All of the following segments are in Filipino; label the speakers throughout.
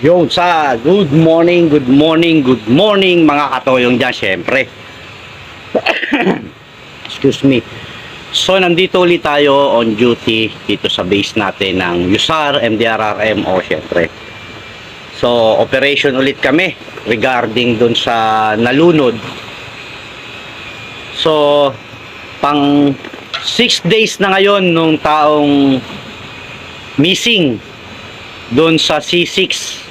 Speaker 1: Yo, sa good morning, good morning, good morning mga katoyong dyan, syempre. Excuse me. So, nandito ulit tayo on duty dito sa base natin ng USAR, MDRRM, o syempre. So, operation ulit kami regarding dun sa nalunod. So, pang 6 days na ngayon nung taong missing doon sa C6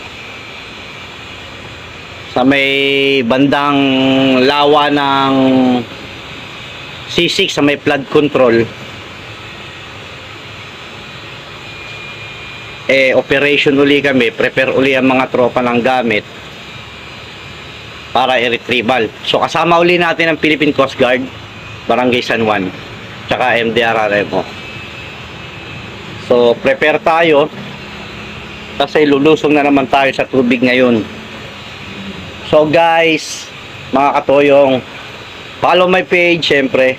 Speaker 1: sa may bandang lawa ng C6 sa may flood control. Eh operation uli kami. Prepare uli ang mga tropa ng gamit para i-retrieval so kasama uli natin ang Philippine Coast Guard Barangay San Juan tsaka MDRRMO so prepare tayo kasi lulusong na naman tayo sa tubig ngayon So guys, mga katoyong, follow my page syempre.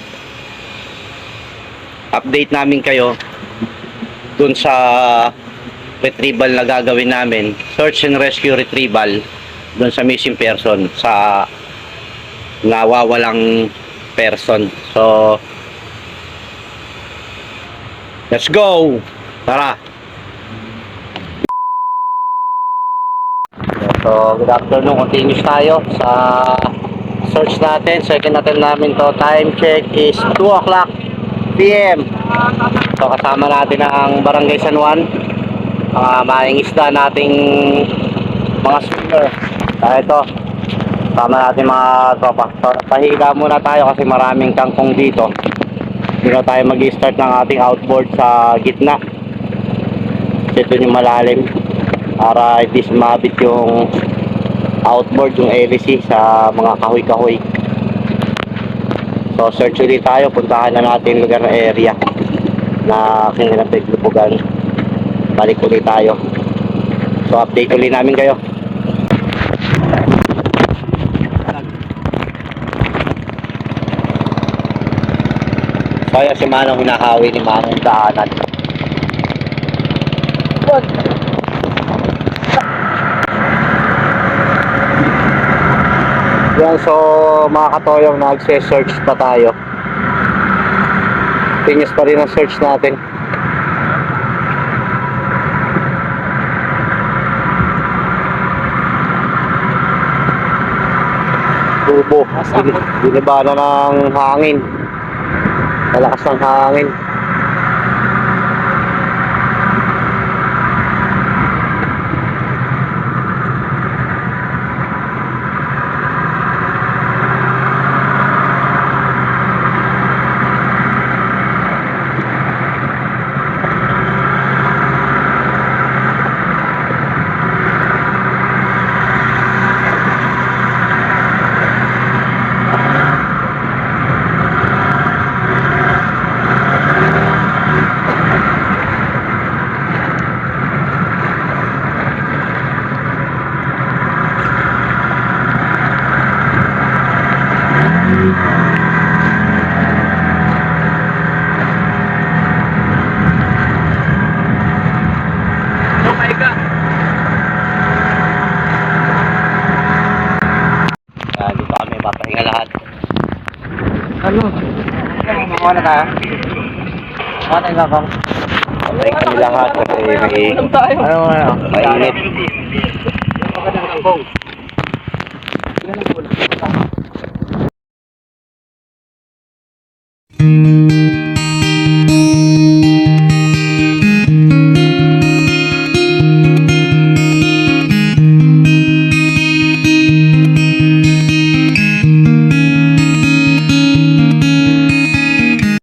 Speaker 1: Update namin kayo dun sa retrieval na gagawin namin. Search and rescue retrieval dun sa missing person sa nawawalang person. So Let's go. Tara. So, good afternoon. Continuous tayo sa search natin. Second attempt namin to. Time check is 2 o'clock PM. So, kasama natin ang Barangay San Juan. Mga maing isda nating mga swimmer. Kaya ito, kasama natin mga tropa. So, pahiga muna tayo kasi maraming kangkong dito. Dito tayo mag-start ng ating outboard sa gitna. Kasi ito yung malalim para hindi sumabit yung outboard yung LC sa mga kahoy-kahoy. So search ulit tayo. Puntahan na natin yung lugar na area na kinilapiglupugan balik ulit tayo. So update ulit namin kayo. So ayan si Manong hinahawi ni Manong daanan Yan, so mga katoyong nagse-search pa tayo. Continuous pa rin ang search natin. Tubo. Biniba na ng hangin. Malakas ng hangin.
Speaker 2: Ano? Makuha na tayo? Makuha tayo kakang.
Speaker 1: Papahinga kami lahat kasi may
Speaker 2: Ano tayo? Ano
Speaker 1: mainit.